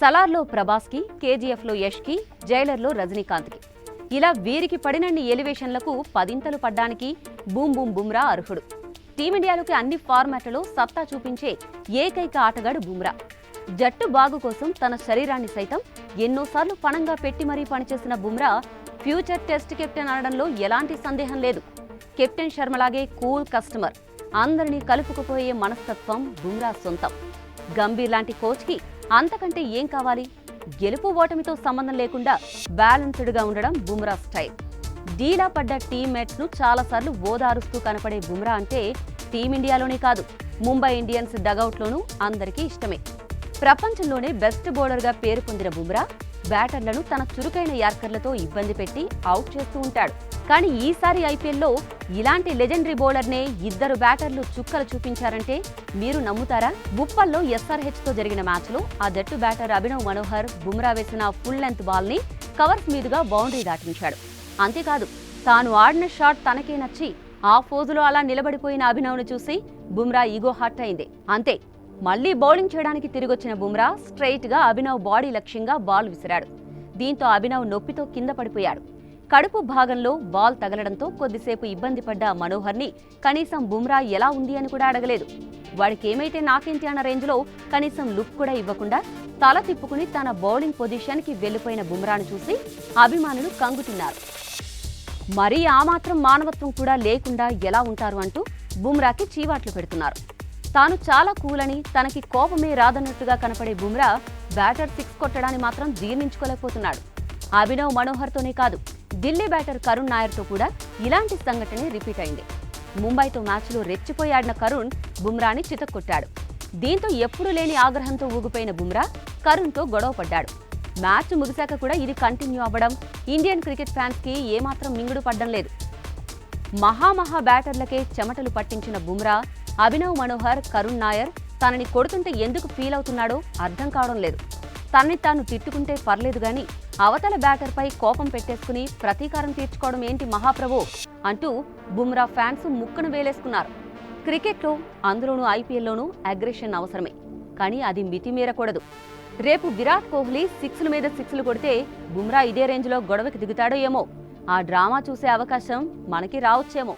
సలార్లో ప్రభాస్కి కేజీఎఫ్లో యష్కి జైలర్లో రజనీకాంత్కి. ఇలా వీరికి పడినన్ని ఎలివేషన్లకు పదింతలు పడ్డానికి బూమ్ బూమ్ బుమ్రా అర్హుడు. టీమిండియాలోకి అన్ని ఫార్మాట్లలో సత్తా చూపించే ఏకైక ఆటగాడు బుమ్రా. జట్టు బాగు కోసం తన శరీరాన్ని సైతం ఎన్నోసార్లు పణంగా పెట్టి మరీ పనిచేసిన బుమ్రా ఫ్యూచర్ టెస్ట్ కెప్టెన్ అనడంలో ఎలాంటి సందేహం లేదు. కెప్టెన్ శర్మలాగే కూల్ కస్టమర్. అందరినీ కలుపుకుపోయే మనస్తత్వం బుమ్రా సొంతం. గంభీర్ లాంటి కోచ్కి అంతకంటే ఏం కావాలి? గెలుపు ఓటమితో సంబంధం లేకుండా బ్యాలెన్స్డ్గా ఉండడం బుమ్రా స్టైల్. డీలా పడ్డ టీమ్మేట్స్ను చాలాసార్లు ఓదారుస్తూ కనపడే బుమ్రా అంటే టీమిండియాలోనే కాదు ముంబై ఇండియన్స్ డగౌట్లోనూ అందరికీ ఇష్టమే. ప్రపంచంలోనే బెస్ట్ బౌలర్గా పేరు పొందిన బుమ్రా బ్యాటర్లను తన చురుకైన యార్కర్లతో ఇబ్బంది పెట్టి అవుట్ చేస్తూ ఉంటాడు. కానీ ఈసారి ఐపీఎల్లో ఇలాంటి లెజెండరీ బౌలర్నే ఇద్దరు బ్యాటర్లు చుక్కలు చూపించారంటే మీరు నమ్ముతారా? బుప్పల్లో ఎస్ఆర్హెచ్తో జరిగిన మ్యాచ్లో ఆ జట్టు బ్యాటర్ అభినవ్ మనోహర్ బుమ్రా వేసిన ఫుల్ లెంత్ బాల్ని కవర్స్ మీదుగా బౌండరీ దాటించాడు. అంతేకాదు తాను ఆడిన షాట్ తనకే నచ్చి ఆ ఫోజులో అలా నిలబడిపోయిన అభినవ్ను చూసి బుమ్రా ఈగో హార్ట్ అయింది. అంతే మళ్ళీ బౌలింగ్ చేయడానికి తిరిగొచ్చిన బుమ్రా స్ట్రైట్గా అభినవ్ బాడీ లక్ష్యంగా బాల్ విసిరాడు. దీంతో అభినవ్ నొప్పితో కింద పడిపోయాడు. కడుపు భాగంలో బాల్ తగలడంతో కొద్దిసేపు ఇబ్బంది పడ్డ మనోహర్ని కనీసం బుమ్రా ఎలా ఉంది అని కూడా అడగలేదు. వాడికేమైతే నాకేంటి అన్న రేంజ్లో కనీసం లుక్ కూడా ఇవ్వకుండా తల తిప్పుకుని తన బౌలింగ్ పొజిషన్కి వెళ్ళిపోయిన బుమ్రాను చూసి అభిమానులు కంగుతిన్నారు. మరీ ఆ మాత్రం మానవత్వం కూడా లేకుండా ఎలా ఉంటారు అంటూ బుమ్రాకి చీవాట్లు పెడుతున్నారు. తాను చాలా కూలని తనకి కోపమే రాదన్నట్టుగా కనపడే బుమ్రా బ్యాటర్ సిక్స్ కొట్టడాన్ని మాత్రం జీర్ణించుకోలేకపోతున్నాడు. అభినవ్ మనోహర్తోనే కాదు ఢిల్లీ బ్యాటర్ కరుణ్ నాయర్తో కూడా ఇలాంటి సంఘటనే రిపీట్ అయింది. ముంబైతో మ్యాచ్లో రెచ్చిపోయి ఆడిన కరుణ్ బుమ్రాని చితక్కొట్టాడు. దీంతో ఎప్పుడూ లేని ఆగ్రహంతో ఊగిపోయిన బుమ్రా కరుణ్తో గొడవ పడ్డాడు. మ్యాచ్ ముగిశాక కూడా ఇది కంటిన్యూ అవ్వడం ఇండియన్ క్రికెట్ ఫ్యాన్స్కి ఏమాత్రం మింగుడు పడ్డం లేదు. మహామహా బ్యాటర్లకే చెమటలు పట్టించిన బుమ్రా అభినవ్ మనోహర్ కరుణ్ నాయర్ తనని కొడుతుంటే ఎందుకు ఫీల్ అవుతున్నాడో అర్థం కావడం లేదు. తనని తాను తిట్టుకుంటే పర్లేదు కానీ అవతల బ్యాటర్పై కోపం పెట్టేసుకుని ప్రతీకారం తీర్చుకోవడం ఏంటి మహాప్రభు అంటూ బుమ్రా ఫ్యాన్స్ ముక్కును వేలేసుకున్నారు. క్రికెట్లో అందులోనూ ఐపీఎల్లోనూ అగ్రెషన్ అవసరమే. కానీ అది మితిమీరకూడదు రేపు విరాట్ కోహ్లీ సిక్స్ల మీద సిక్స్లు కొడితే బుమ్రా ఇదే రేంజ్లో గొడవకి దిగుతాడో ఏమో. ఆ డ్రామా చూసే అవకాశం మనకి రావచ్చేమో.